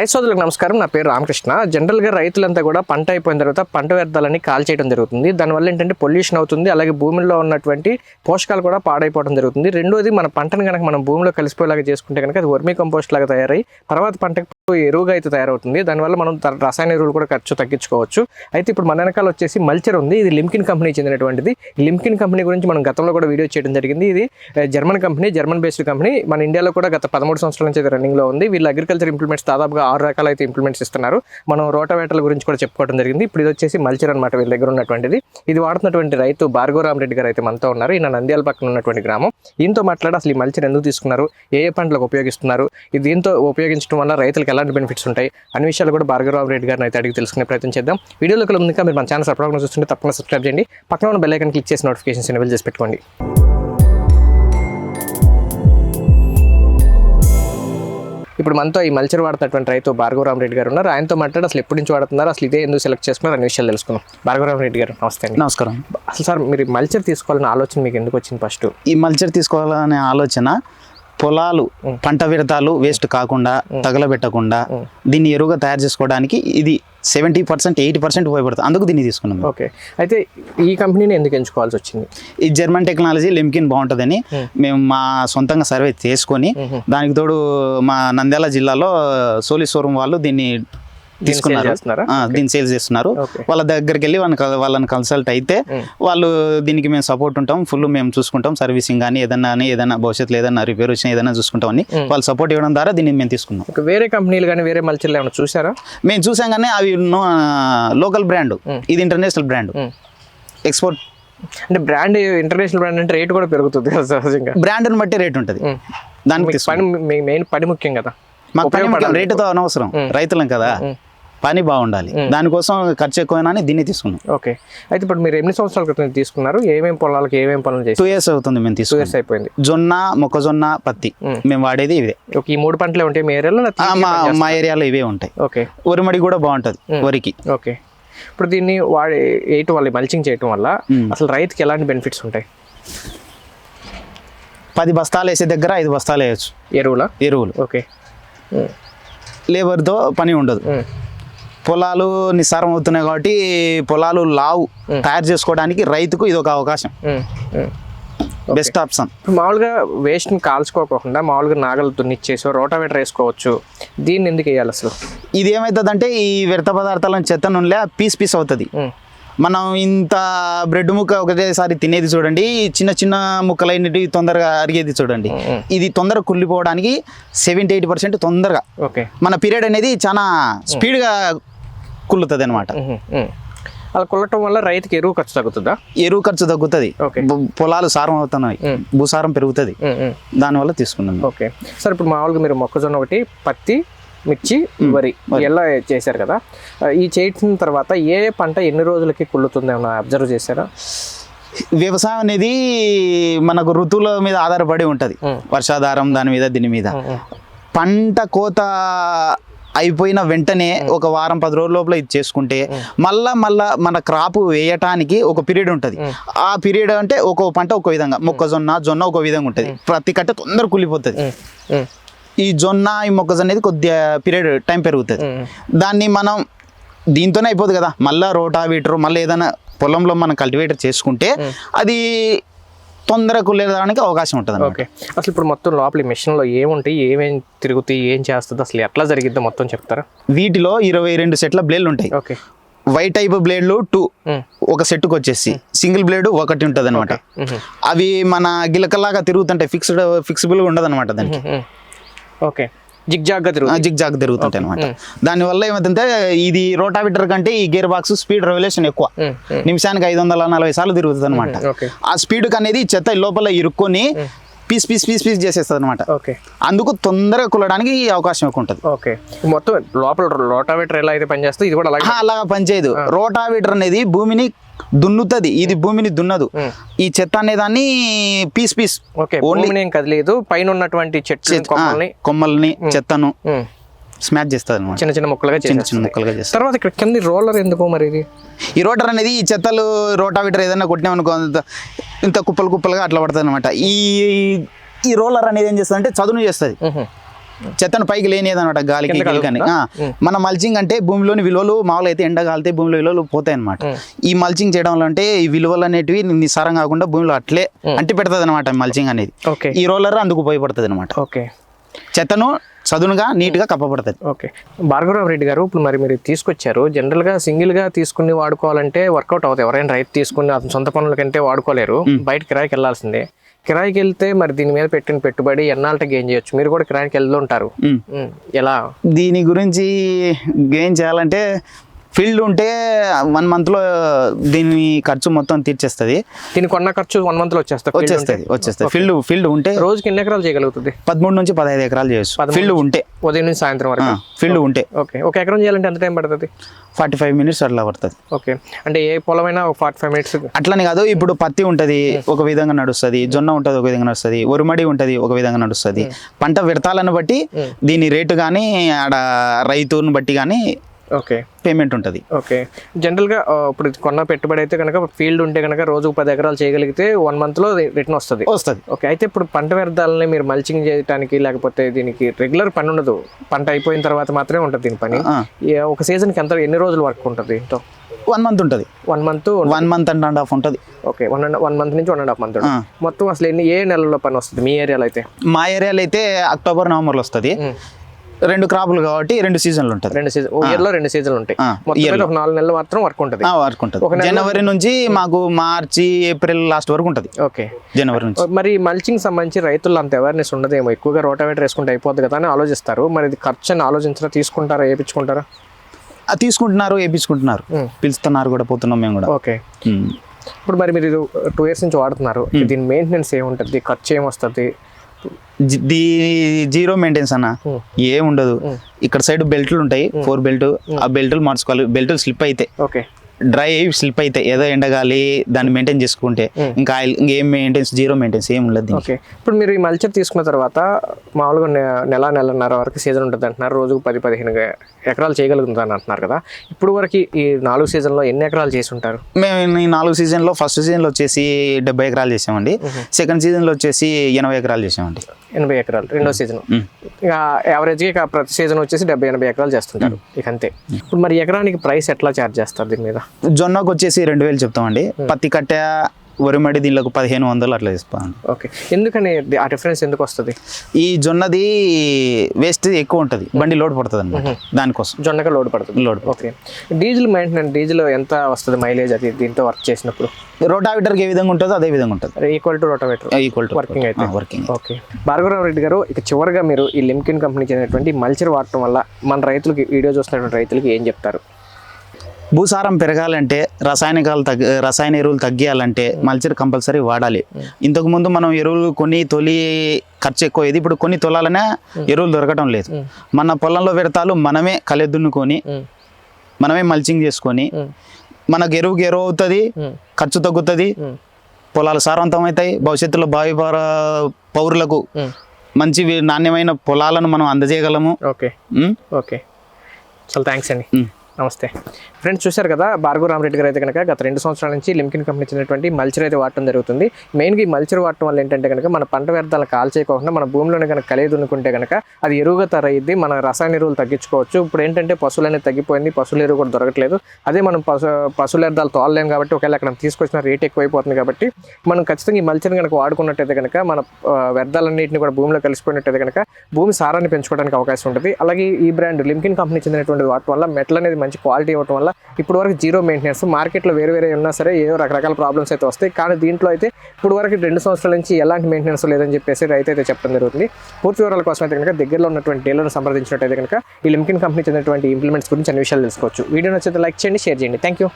రైతు సోదరులకు నమస్కారం. నా పేరు రామకృష్ణ. జనరల్గా రైతులంతా కూడా పంట అయిపోయిన తర్వాత పంట వ్యర్థాలని కాల్ చేయడం జరుగుతుంది. దానివల్ల ఏంటంటే పొల్యూషన్ అవుతుంది. అలాగే భూమిలో ఉన్నటువంటి పోషకాలు కూడా పాడైపోవడం జరుగుతుంది. రెండోది మన పంటను కనుక మనం భూమిలో కలిసిపోయేలాగా చేసుకుంటే కనుక అది వర్మీ కంపోస్ట్ లాగా తయారై తర్వాత పంటకు ఎరువుగా అయితే తయారవుతుంది. దానివల్ల మనం రసాయన ఎరువులు కూడా ఖర్చు తగ్గించుకోవచ్చు. అయితే ఇప్పుడు మన వెనకాల వచ్చేసి మల్చర్ ఉంది. ఇది లిమ్కిన్ కంపెనీ చెందినటువంటిది. లింకిన్ లిమ్కిన్ కంపెనీ గురించి మనం గతంలో కూడా వీడియో చేయడం జరిగింది. ఇది German company German based company. మన ఇండియాలో కూడా గత పదమూడు సంవత్సరాల నుంచి అయితే రన్నింగ్లో ఉంది. వీళ్ళు అగ్రికల్చర్ ఇంప్లిమెంట్స్ దాదాపుగా ఆరు రకాల అయితే ఇంప్లిమెంట్స్ ఇస్తున్నారు. మనం రోటవేటల గురించి కూడా చెప్పుకోవడం జరిగింది. ఇప్పుడు ఇది వచ్చేసి మల్చర్ అనమాట వీళ్ళ దగ్గర ఉన్నటువంటిది. ఇది వాడుతున్నటువంటి రైతు భార్గవరామ్ రెడ్డి గారు అయితే మనతో ఉన్నారు. ఈయన నంద్యాల పక్కన ఉన్నటువంటి గ్రామం. దీంతో మాట్లాడి అసలు ఈ మల్చర్ ఎందుకు తీసుకున్నారు? ఏ ఏ పంటలకు ఉపయోగిస్తున్నారు? ఇది దీంతో ఉపయోగించడం వల్ల రైతులకు ఎలాంటి బెనిఫిట్స్ ఉంటాయి అన్ని విషయాలు కూడా భార్గవరామ్ రెడ్డి గారిని అయితే అడిగి తెలుసుకునే ప్రయత్నం చేద్దాం. వీడియోలోకి ముందుగా మీరు మన ఛానల్ సబ్స్క్రైబ్ చూస్తుంటే తప్పకుండా సబ్స్క్రైబ్ చేయండి. పక్కన ఉన్న బెల్ ఐకాన్ క్లిక్ చేసి నోటిఫికేషన్స్ ఎనేబుల్ చేసి పెట్టుకోండి. ఇప్పుడు మనతో ఈ మల్చర్ వాడుతున్నటువంటి రైతు భార్గవరామ్ రెడ్డి గారు ఉన్నారు. ఆయనతో మాట్లాడి అసలు ఎప్పటి నుంచి వాడుతున్నారు అసలు ఇదే ఎందుకు సెలెక్ట్ చేసుకున్నారు అనే విషయాలు తెలుసుకుందాం. భార్గవరామ్ రెడ్డి గారు నమస్తే అండి. నమస్కారం. అసలు సార్ మీరు మల్చర్ తీసుకోవాలన్న ఆలోచన మీకు ఎందుకు వచ్చింది ఫస్ట్ ఈ మల్చర్ తీసుకోవాలనే ఆలోచన పొలాలు పంట వ్యర్థాలు వేస్ట్ కాకుండా తగలబెట్టకుండా దీన్ని ఎరువుగా తయారు చేసుకోవడానికి ఇది సెవెంటీ పర్సెంట్ ఎయిటీ పర్సెంట్ ఉపయోగపడుతుంది. అందుకు దీన్ని తీసుకున్నాం ఓకే. అయితే ఈ కంపెనీని ఎందుకు ఎంచుకోవాల్సి వచ్చింది? ఈ జర్మన్ టెక్నాలజీ లిమ్కిన్ బాగుంటుందని మేము మా సొంతంగా సర్వే చేసుకొని దానికి తోడు మా నంద్యాల జిల్లాలో సోలీశ్వరం వాళ్ళు దీన్ని తీసుకున్నారు. దీన్ని సేల్స్ చేస్తున్నారు. వాళ్ళ దగ్గరికి వెళ్ళి వాళ్ళని కన్సల్ట్ అయితే వాళ్ళు దీనికి మేము సపోర్ట్ ఉంటాం. ఫుల్ మేము చూసుకుంటాం. సర్వీసింగ్ కానీ ఏదన్నా కానీ ఏదైనా భవిష్యత్తులో ఏదైనా రిపేర్ వచ్చినా ఏదైనా చూసుకుంటాం అని వాళ్ళు సపోర్ట్ ఇవ్వడం ద్వారా దీన్ని మేము తీసుకున్నాం. వేరే కంపెనీలు కానీ వేరే మల్చర్లు ఏమైనా చూసారా మేము చూసాం కానీ అవి లోకల్ బ్రాండ్ ఇది ఇంటర్నేషనల్ బ్రాండ్. ఎక్స్పోర్ట్ అంటే బ్రాండ్ ఇంటర్నేషనల్ బ్రాండ్ అంటే రేట్ కూడా పెరుగుతుంది సహజంగా. బ్రాండ్ని బట్టి రేట్ ఉంటుంది. దానికి పని మెయిన్ పని ముఖ్యం కదా. మాకు పని రేటుతో అనవసరం. రైతులం కదా. పని బాగుండాలి. దానికోసం ఖర్చు ఎక్కువైనా అని దీన్ని తీసుకున్నాం. ఓకే. అయితే ఇప్పుడు మీరు ఎన్ని సంవత్సరాల క్రితం ఇది తీసుకున్నారు? ఏమేమి పొలాలకు ఏమేమి పనులు చేసి టూ ఇయర్స్ అవుతుంది మేము టూ తీసుకున్నాం. ఇయర్స్ అయిపోయింది. జొన్న మొక్కజొన్న పత్తి. మేము. వాడేది ఇవే. ఒక ఈ మూడు పంటలు ఉంటాయి మీ ఏరియాలో మా మా ఏరియాలో ఇవే ఉంటాయి. ఓకే. ఉరిమడి కూడా బాగుంటుంది వరికి. ఓకే. ఇప్పుడు దీన్ని వాడి వేయటం వల్ల మల్చింగ్ చేయటం వల్ల అసలు రైతుకి ఎలాంటి బెనిఫిట్స్ ఉంటాయి? పది బస్తాలు వేసే దగ్గర ఐదు బస్తాలు వేయచ్చు. ఎరువుల? ఎరువులు. ఓకే. లేబర్తో పని ఉండదు. పొలాలు నిస్సారం అవుతున్నాయి కాబట్టి పొలాలు లావు తయారు చేసుకోవడానికి రైతుకు ఇది ఒక అవకాశం. బెస్ట్ ఆప్షన్ మామూలుగా వేస్ట్ని కాల్చుకోకుండా మామూలుగా నాగలు దున్నిచ్చేసి రోటావేటర్ వేసుకోవచ్చు. దీన్ని ఎందుకు వేయాలి అసలు? ఇది ఏమవుతుందంటే ఈ వ్యర్థ పదార్థాలను చెత్త నుండే పీస్ పీస్ అవుతుంది. మనం ఇంత బ్రెడ్ ముక్క ఒకటేసారి తినేది చూడండి చిన్న చిన్న ముక్కలైనవి తొందరగా అరిగేది చూడండి. ఇది తొందరగా కుళ్ళిపోవడానికి సెవెంటీ ఎయిటీ పర్సెంట్ తొందరగా. ఓకే. మన పీరియడ్ అనేది చాలా స్పీడ్గా కుళ్ళుతుంది అనమాట. అలా కొల్లటం వల్ల రైతుకి ఎరువు ఖర్చు తగ్గుతుందా? ఎరువు ఖర్చు తగ్గుతుంది. పొలాలు సారం అవుతున్నాయి. భూసారం పెరుగుతుంది. దానివల్ల తీసుకున్నాం ఓకే. సార్ ఇప్పుడు మామూలుగా మీరు మొక్కజొన్న ఒకటి పత్తి మిర్చి వరి ఎలా చేశారు కదా. ఈ చేసిన తర్వాత ఏ పంట ఎన్ని రోజులకి కుళ్ళుతుంది ఏమైనా అబ్జర్వ్ చేశారా? వ్యవసాయం అనేది మనకు ఋతువుల మీద ఆధారపడి ఉంటుంది. వర్షాధారం దాని మీద దీని మీద. పంట కోత అయిపోయిన వెంటనే ఒక వారం పది రోజుల లోపల ఇది చేసుకుంటే మళ్ళా మళ్ళా మన క్రాప్ వేయటానికి ఒక పీరియడ్ ఉంటుంది. ఆ పీరియడ్ అంటే ఒక్కో పంట ఒక విధంగా మొక్కజొన్న జొన్న ఒక విధంగా ఉంటుంది. ప్రతి కట్ట తొందర ఉమ్, ఈ జొన్న ఈ మొక్కజొన్న అనేది కొద్దిగా పీరియడ్ టైం పెరుగుతుంది. దాన్ని మనం దీంతోనే అయిపోదు కదా. మళ్ళీ రోటావీటర్ మళ్ళీ ఏదైనా పొలంలో మనం కల్టివేటర్ చేసుకుంటే అది తొందరగా కుళ్ళేదానికి అవకాశం ఉంటుంది. ఓకే. అసలు ఇప్పుడు మొత్తం లోపల మెషిన్లో ఏముంటాయి ఏమేం తిరుగుతాయి ఏం చేస్తుంది? అసలు ఎట్లా జరిగిద్దో మొత్తం చెప్తారా? వీటిలో ఇరవై రెండు సెట్ల బ్లేడ్లు ఉంటాయి ఓకే. వైట్ టైప్ బ్లేడ్లు టూ ఒక సెట్కి వచ్చేసి. సింగిల్ బ్లేడ్ ఒకటి ఉంటుంది అనమాట ఉమ్, అవి మన గిలకల్లాగా తిరుగుతుంటాయి ఫిక్స్డ్ ఫిక్సిబుల్గా ఉండదు అనమాట దానికి. ఉమ్. ఓకే. జిగ్జాగ్గా తిరుగుతుంది జిగ్ జాగ్ తిరుగుతుంటాయి అనమాట దానివల్ల ఏమవుతుందంటే ఇది రోటావిటర్ కంటే ఈ గేర్ బాక్స్ స్పీడ్ రెవల్యూషన్ ఎక్కువ. నిమిషానికి ఐదు వందల నలభై సార్లు తిరుగుతుంది అనమాట ఆ స్పీడ్ అనేది చెత్త లోపల ఇరుక్కొని పీస్ పీస్ పీస్ పీస్ చేసేస్తుంది అనమాట ఓకే. అందుకు తొందరగా కుల్లడానికి అవకాశం ఎక్కువ ఉంటుంది. ఓకే. మొత్తం లోపల రోటావేటర్ ఎలా అయితే పనిచేస్తుందో ఇది కూడా అలాగే. ఆహా, అలాగా పనిచేయదు. రోటావీటర్ అనేది భూమిని దున్నుతుంది. ఇది భూమిని దున్నదు. ఈ చెత్త అనేదాన్ని పీస్ పీస్ ఏం కదిలేదు పైన ఉన్నటువంటి కొమ్మల్ని. కొమ్మల్ని చెత్తను స్మాష్ చేస్తుంది అనమాట చిన్న చిన్న ముక్కలుగా చిన్న చిన్న ముక్కలుగా చేస్తుంది తర్వాత ఇక్కడ కింద రోలర్ ఎందుకు మరి ఇది? ఈ రోటర్ అనేది ఈ చెత్తలు రోటావీటర్ ఏదైనా కొట్టినామనుకో ఇంత- ఇంత కుప్పలు కుప్పలుగా అట్లా పడుతుంది అనమాట ఈ ఈ రోలర్ అనేది ఏం చేస్తుంది అంటే చదును చేస్తుంది. చెత్తను పైకి లేనిది అనమాట గాలికి గీలికని. మన మల్చింగ్ అంటే భూమిలోని విలువలు మామూలు అయితే ఎండ కాలితే భూమిలో విలువలు పోతాయి అనమాట. ఈ మల్చింగ్ చేయడం వల్ల అంటే ఈ విలువలు అనేటివి నిస్సారం కాకుండా భూమిలో అట్లే. అంటి పెడుతుంది అనమాట మల్చింగ్ అనేది. ఓకే. ఈ రోలర్ అందుకు ఉపయోగపడుతుంది అనమాట ఓకే. చెత్తను చదునుగా నీట్గా కప్పబడుతుంది. ఓకే. భార్గవరావు రెడ్డి గారు ఇప్పుడు మరి మీరు తీసుకొచ్చారు. జనరల్గా సింగిల్గా తీసుకుని వాడుకోవాలంటే వర్కౌట్ అవుతాయి ఎవరైనా రైతు తీసుకుని అతని సొంత పనుల కంటే వాడుకోలేరు. బయట కిరాయికి వెళ్ళాల్సిందే. కిరాయికి వెళ్తే మరి దీని మీద పెట్టిన పెట్టుబడి ఎన్నాళ్ళకి గెయిన్ చేయొచ్చు? మీరు కూడా కిరాయికి వెళ్తుంటారు. ఉమ్, ఎలా? దీని గురించి గెయిన్ చేయాలంటే ఫీల్డ్ ఉంటే వన్ మంత్లో దీని ఖర్చు మొత్తం తీర్చేస్తుంది. దీని కొన్న ఖర్చు వన్ మంత్లో వచ్చేస్తా field వచ్చేస్తుంది. వచ్చేస్తుంది. ఫీల్డ్ ఫీల్డ్ ఉంటే రోజుకి ఎన్ని ఎకరాలు చేయగలుగుతుంది? పదమూడు నుంచి పదహైదు ఎకరాలు చేయొచ్చు. ఫీల్డ్ ఉంటే. ఉదయం నుంచి సాయంత్రం వరకు. ఫీల్డ్ ఉంటే. ఓకే. ఒక ఎకరం చేయాలంటే ఎంత టైం పడుతుంది? ఫార్టీ ఫైవ్ మినిట్స్ అట్లా పడుతుంది. ఓకే. అంటే ఏ పొలమైనా ఒక ఫార్టీ ఫైవ్ మినిట్స్. అట్లని కాదు ఇప్పుడు పత్తి ఉంటది ఒక విధంగా నడుస్తుంది జొన్న ఉంటది ఒక విధంగా నడుస్తుంది ఒరుమడి ఉంటది ఒక విధంగా నడుస్తుంది. పంట విడతాలను బట్టి దీని రేటు కానీ ఆడ రైతుని బట్టి కానీ ఓకే. పేమెంట్ ఉంటుంది. ఓకే. జనరల్గా ఇప్పుడు కొన్న పెట్టుబడి అయితే కనుక ఫీల్డ్ ఉంటే కనుక రోజుకు పది ఎకరాలు చేయగలిగితే వన్ మంత్లో రిటర్న్ వస్తుంది. వస్తుంది. ఓకే. అయితే ఇప్పుడు పంట వ్యర్థాలని మీరు మల్చింగ్ చేయడానికి లేకపోతే దీనికి రెగ్యులర్ పని ఉండదు. పంట అయిపోయిన తర్వాత మాత్రమే ఉంటుంది దీని పని. ఒక సీజన్కి ఎంత ఎన్ని రోజులు వర్క్ ఉంటుంది దీంతో వన్ మంత్ ఉంటుంది. One month one month and and half ఉంటుంది. Okay. One and one month నుంచి వన్ అండ్ హాఫ్ మంత్. మొత్తం అసలు ఎన్ని ఏ నెలల్లో పని వస్తుంది మీ ఏరియాలో అయితే? మా ఏరియాలో అయితే అక్టోబర్ నవంబర్లో వస్తుంది. రెండు క్రాపులు కాబట్టి రెండు సీజన్లు ఉంటుంది. రెండు సీజన్ ఇయర్లో రెండు సీజన్లు ఉంటాయి. మొత్తం ఒక నాలుగు నెలలు మాత్రం వర్క్ ఉంటుంది. వర్క్ ఉంటుంది. జనవరి నుంచి మాకు మార్చి ఏప్రిల్ లాస్ట్ వరకు ఉంటుంది. ఓకే. జనవరి నుంచి. మరి మల్చింగ్ సంబంధించి రైతుల్లో అంత అవేర్నెస్ ఉండదేమో? ఎక్కువగా రోటావేటర్ వేసుకుంటే అయిపోద్ది కదా అని ఆలోచిస్తారు. మరి ఇది ఖర్చు అని ఆలోచించరా? తీసుకుంటారా? వేయించుకుంటారా? తీసుకుంటున్నారు వేయించుకుంటున్నారు. పిలుస్తున్నారు కూడా పోతున్నాం మేము కూడా. ఓకే. ఇప్పుడు మరి మీరు టూ ఇయర్స్ నుంచి వాడుతున్నారు. దీని మెయింటెనెన్స్ ఏముంటుంది? ఖర్చు ఏమొస్తుంది? జి- దీ జీరో మెయింటెన్స్ అన్న. ఉమ్. ఏం ఉండదు ఇక్కడ సైడ్ బెల్ట్లు ఉంటాయి ఫోర్ బెల్ట్. ఆ బెల్ట్లు మార్చుకోవాలి. బెల్ట్ స్లిప్ అయితే. ఓకే. డ్రై అయ్యి స్లిప్ అయితే ఏదో ఎండగాలి దాన్ని మెయింటైన్ చేసుకుంటే ఇంకా ఆయిల్ ఇంకేం మెయింటెన్స్ జీరో మెయింటెన్స్ ఏం ఉండదు. ఓకే. ఇప్పుడు మీరు ఈ మల్చర్ తీసుకున్న తర్వాత మామూలుగా నెల నెలన్నర వరకు సీజన్ ఉంటుంది అంటున్నారు. రోజుకు పది పదిహేను ఎకరాలు చేయగలుగుతాను అంటున్నారు కదా. ఇప్పుడు వరకు ఈ నాలుగు సీజన్లో ఎన్ని ఎకరాలు చేసి ఉంటారు? మేము ఈ నాలుగు సీజన్లో ఫస్ట్ సీజన్లో వచ్చేసి డెబ్బై ఎకరాలు చేసామండి. సెకండ్ సీజన్లో వచ్చేసి ఎనభై ఎకరాలు చేసామండి. ఎనభై ఎకరాలు రెండో సీజన్. ఇక యావరేజ్గా ఇక ప్రతి సీజన్ వచ్చేసి డెబ్బై ఎనభై ఎకరాలు చేస్తుంటారు. ఇక అంతే. ఇప్పుడు మరి ఎకరానికి ప్రైస్ ఎట్లా ఛార్జ్ చేస్తారు దీని మీద? జొన్నకు వచ్చేసి రెండు వేలు చెప్తామండి. పత్తి కట్టె వరిమడి దీనిలోకి పదిహేను వందలు అట్లా ఇస్తామండి ఓకే. ఎందుకని ఆ డిఫరెన్స్ ఎందుకు వస్తుంది? ఈ జొన్నది వేస్ట్ ఎక్కువ ఉంటుంది. బండి లోడ్ పడుతుంది అనమాట దానికోసం. జొన్నగా లోడ్ పడుతుంది. Load okay. Diesel maintenance diesel ఎంత వస్తుంది మైలేజ్ అది దీంతో వర్క్ చేసినప్పుడు? రోటావిటర్కి ఏ విధంగా ఉంటుందో అదే విధంగా ఉంటుంది. Equal to rotavator equal to working అయితే. Working okay. భార్గవరావు రెడ్డి గారు ఇక చివరిగా మీరు ఈ లిమ్కిన్ కంపెనీ చెందినటువంటి మల్చర్ వాడటం వల్ల మన రైతులకి వీడియో చూస్తున్నటువంటి రైతులకి ఏం చెప్తారు? భూసారం పెరగాలంటే రసాయనికాలు తగ్గ రసాయన ఎరువులు తగ్గియాలంటే మల్చర్ కంపల్సరీ వాడాలి. ఇంతకు ముందు మనం ఎరువులు కొన్ని తొలి ఖర్చు ఎక్కువ అయ్యేది. ఇప్పుడు కొన్ని తొలాలనే ఎరువులు దొరకడం లేదు. మన పొలంలో పెడతాలు మనమే కలెద్దున్నుకొని మనమే మల్చింగ్ చేసుకొని మనకు ఎరువుకి ఎరువు అవుతుంది ఖర్చు తగ్గుతుంది పొలాలు సారవంతం అవుతాయి భవిష్యత్తులో భావి పౌర- పౌరులకు. మంచి నాణ్యమైన పొలాలను మనం అందజేయగలము. ఓకే? ఓకే. చాలా థ్యాంక్స్ అండి. నమస్తే. ఫ్రెండ్స్ చూశారు కదా భార్గవ రామరెడ్డి గారు అయితే కనుక గత రెండు సంవత్సరాల నుంచి లిమ్కిన్ కంపెనీ చెందినటువంటి మల్చర్ అయితే వాడటం జరుగుతుంది. మెయిన్గా ఈ మల్చర్ వాడటం వల్ల ఏంటంటే కనుక మన పంట వ్యర్థాలను కాల్చేయకుండా మన భూమిలోనే కనుక కలిగి దున్నుకుంటే కనుక అది ఎరువుగా తరయ్యిద్ది మన రసాయన ఎరువులు తగ్గించుకోవచ్చు. ఇప్పుడు ఏంటంటే పశువులు అనేది తగ్గిపోయింది పశువుల ఎరువు కూడా దొరకట్లేదు. అదే మనం పశు పశువుల వ్యర్థాలు తోలలేం కాబట్టి ఒకవేళ అక్కడ తీసుకొచ్చిన రేట్ ఎక్కువైపోతుంది కాబట్టి మనం ఖచ్చితంగా ఈ మల్చర్ని కనుక వాడుకున్నట్టయితే కనుక మన వ్యర్థాలన్నింటిని కూడా భూమిలో కలిసిపోయినట్టయితే కనుక భూమి సారాన్ని పెంచుకోవడానికి అవకాశం ఉంటుంది. అలాగే ఈ బ్రాండ్ లిమ్కిన్ కంపెనీ చెందినటువంటి వాటి వల్ల మెట్ల అనేది మంచి క్వాలిటీ ఇవ్వటం వల్ల ఇప్పుడు వరకు జీరో మెయింటెనెన్స్ మార్కెట్లో వేరే వేరే ఉన్నా సరే ఏదో రకరకాల ప్రాబ్లమ్స్ అయితే వస్తాయి. కానీ దీంట్లో అయితే ఇప్పుడు వరకు రెండు సంవత్సరాల నుంచి ఎలాంటి మెయింటెనెన్స్ లేదని చెప్పేసి రైతు అయితే చెప్పడం జరుగుతుంది. పూర్తి వివరాల కోసం అయితే కనుక దగ్గరలో ఉన్నటువంటి డీలర్ని సంప్రదించినట్టయితే కనుక ఈ లిమ్కిన్ కంపెనీ చెందినటువంటి ఇంప్లిమెంట్స్ గురించి అన్ని విషయాలు తెలుసుకోవచ్చు. వీడియో నచ్చితే లైక్ చేయండి షేర్ చేయండి. Thank you